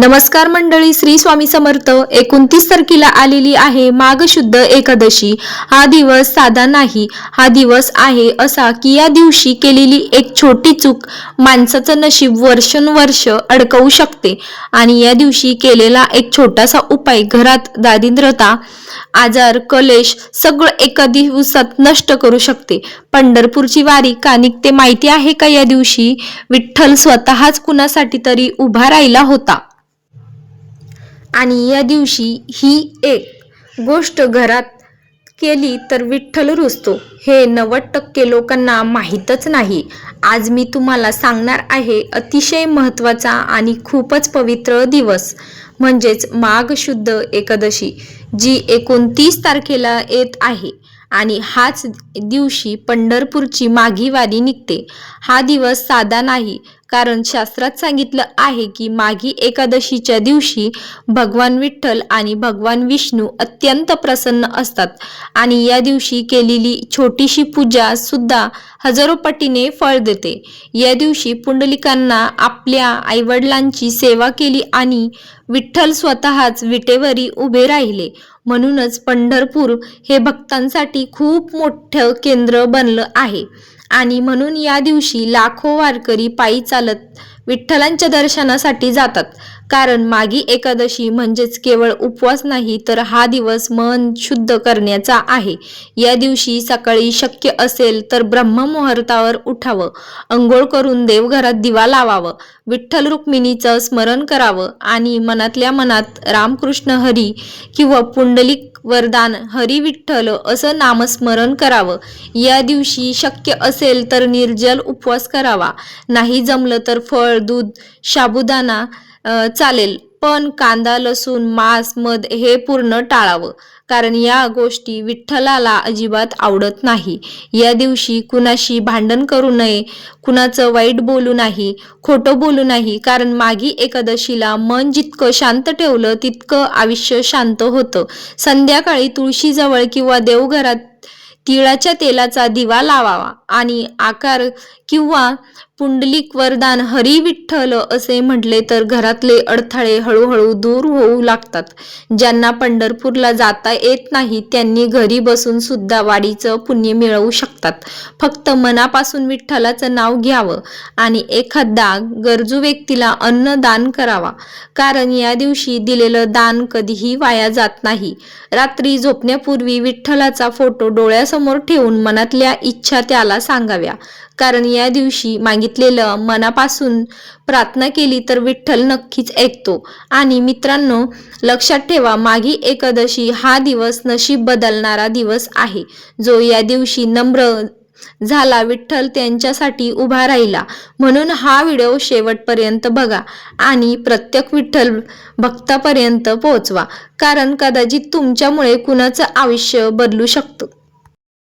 नमस्कार मंडळी श्री स्वामी समर्थ. एकोणतीस तारखेला आलेली आहे माघ शुद्ध एकादशी. हा दिवस साधा नाही हा दिवस आहे असा की या दिवशी केलेली एक छोटी चूक माणसाचं नशीब वर्षानुवर्ष अडकवू शकते आणि या दिवशी केलेला एक छोटासा उपाय घरात दारिद्रता आजार कलेश सगळं एका दिवसात नष्ट करू शकते. पंढरपूरची वारी का निघते माहिती आहे का या दिवशी? विठ्ठल स्वतःच कुणासाठी तरी उभा राहिला होता. आणि या दिवशी ही एक गोष्ट घरात केली तर विठ्ठल रुजतो. हे नव्वद टक्के लोकांना माहीतच नाही. आज मी तुम्हाला सांगणार आहे अतिशय महत्त्वाचा आणि खूपच पवित्र दिवस म्हणजेच माघ शुद्ध एकादशी जी एकोणतीस तारखेला येत आहे आणि हाच दिवशी पंढरपूरची माघी वारी निघते. हा दिवस साधा नाही कारण शास्त्रात सांगितलं आहे की माघी एकादशीच्या दिवशी भगवान विठ्ठल आणि भगवान विष्णू अत्यंत प्रसन्न असतात. आणि या दिवशी केलेली छोटीशी पूजा सुद्धा हजारो पटीने फळ देते. या दिवशी पुंडलिकांना आपल्या आईवडिलांची सेवा केली आणि विठ्ठल स्वतःच विटेवरी उभे राहिले. म्हणूनच पंढरपूर हे भक्तांसाठी खूप मोठं केंद्र बनलं आहे. आणि म्हणून या दिवशी लाखो वारकरी पायी चालत विठ्ठलांच्या दर्शनासाठी जातात. कारण मागी एकादशी म्हणजेच केवळ उपवास नाही तर हा दिवस मन शुद्ध करण्याचा आहे. या दिवशी सकाळी शक्य असेल तर ब्रह्ममुहूर्तावर उठावं. अंघोळ करून देवघरात दिवा लावावं. विठ्ठल रुक्मिणीचं स्मरण करावं आणि मनातल्या मनात रामकृष्ण हरी किंवा पुंडलिक वरदान हरी विठ्ठल असं नामस्मरण करावं. या दिवशी शक्य असेल तर निर्जल उपवास करावा. नाही जमलं तर फळ दूध साबुदाणा चालेल. पण कांदा लसूण मांस मध हे पूर्ण टाळावं. कारण या गोष्टी विठ्ठलाला अजिबात आवडत नाही. या दिवशी कुणाशी भांडण करू नये कुणाचं वाईट बोलू नाही खोटं बोलू नाही. कारण मागी एकादशीला मन जितकं शांत ठेवलं तितकं आयुष्य शांत होतं. संध्याकाळी तुळशीजवळ किंवा देवघरात तिळाच्या तेलाचा दिवा लावावा आणि आकार किंवा पुंडलिक वरदान हरी विठ्ठल असे म्हटले तर घरातले अडथळे हळूहळू दूर होऊ लागतात. ज्यांना पंढरपूरला जाता येत नाही त्यांनी घरी बसून सुद्धा वाडीचं पुण्य मिळवू शकतात. फक्त मनापासून विठ्ठलाचं नाव घ्यावं आणि एखादा गरजू व्यक्तीला अन्न दान करावा. कारण या दिवशी दिलेलं दान कधीही वाया जात नाही. रात्री झोपण्यापूर्वी विठ्ठलाचा फोटो डोळ्यासमोर ठेवून मनातल्या इच्छा त्याला सांगाव्या. कारण या दिवशी मागितलेलं मनापासून प्रार्थना केली तर विठ्ठल नक्कीच ऐकतो. आणि मित्रांनो लक्षात ठेवा मागी एकादशी हा दिवस नशीब बदलणारा दिवस आहे. जो या दिवशी नम्र झाला विठ्ठल त्यांच्यासाठी उभा राहिला. म्हणून हा व्हिडिओ शेवटपर्यंत बघा आणि प्रत्येक विठ्ठल भक्तापर्यंत पोहोचवा. कारण कदाचित तुमच्यामुळे कुणाचं आयुष्य बदलू शकतं.